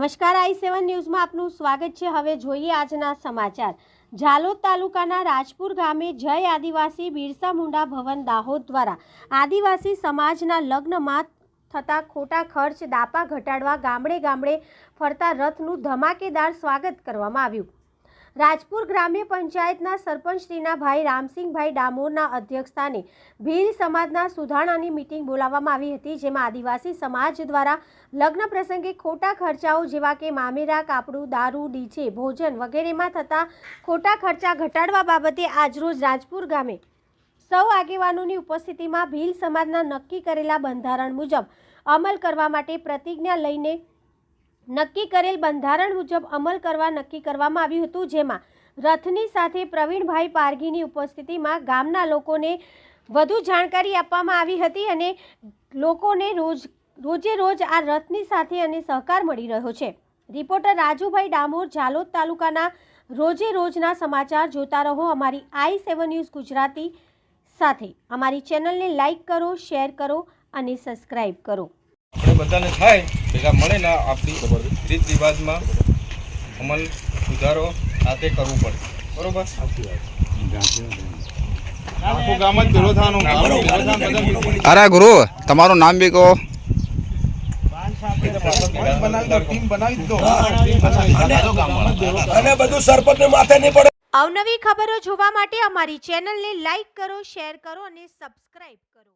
નમસ્કાર, આઈ સેવન ન્યૂઝમાં આપનું સ્વાગત છે. હવે જોઈએ આજના સમાચાર. ઝાલોદ તાલુકાના રાજપુર ગામે જય આદિવાસી બિરસા મુંડા ભવન દાહોદ દ્વારા આદિવાસી સમાજના લગ્નમાં થતા ખોટા ખર્ચ દાપા ઘટાડવા ગામડે ગામડે ફરતા રથનું ધમાકેદાર સ્વાગત કરવામાં આવ્યું. રાજપુર ગ્રામ્ય પંચાયતના સરપંચશ્રીના ભાઈ રામસિંહભાઈ ડામોરના અધ્યક્ષસ્થાને ભીલ સમાજના સુધારણાની મિટિંગ બોલાવવામાં આવી હતી, જેમાં આદિવાસી સમાજ દ્વારા લગ્ન પ્રસંગે ખોટા ખર્ચાઓ જેવા કે મામેરા, કાપડું, દારૂ, ડીજે, ભોજન વગેરેમાં થતા ખોટા ખર્ચા ઘટાડવા બાબતે આજરોજ રાજપુર ગામે સૌ આગેવાનોની ઉપસ્થિતિમાં ભીલ સમાજના નક્કી કરેલા બંધારણ મુજબ અમલ કરવા માટે પ્રતિજ્ઞા લઈને નક્કી કરેલ બંધારણ મુજબ અમલ કરવા નક્કી કરવામાં આવ્યું હતું, જેમાં રથની સાથે પ્રવીણભાઈ પારગીની ઉપસ્થિતિમાં ગામના લોકોને વધુ જાણકારી આપવામાં આવી હતી અને લોકોને રોજ, રોજે રોજ આ રથની સાથે અને સહકાર મળી રહ્યો છે. રિપોર્ટર રાજુભાઈ ડામોર, ઝાલોદ તાલુકાના રોજે રોજના સમાચાર જોતા રહો. અમારી આઈ સેવન ન્યૂઝ ગુજરાતી સાથે અમારી ચેનલને લાઇક કરો, શેર કરો અને સબસ્ક્રાઈબ કરો. બધાને થાય ભેગા મળીને આપણી રીત રિવાજમાં અમલ સુધારો સાથે કરવું પડે. બરોબર? અરે ગુરુ તમારું નામ બી કહો. અને બધું સરપંચ માથે નહીં પડે. અવનવી ખબરો જોવા માટે અમારી ચેનલને લાઈક કરો શેર કરો અને સબસ્ક્રાઈબ કરો.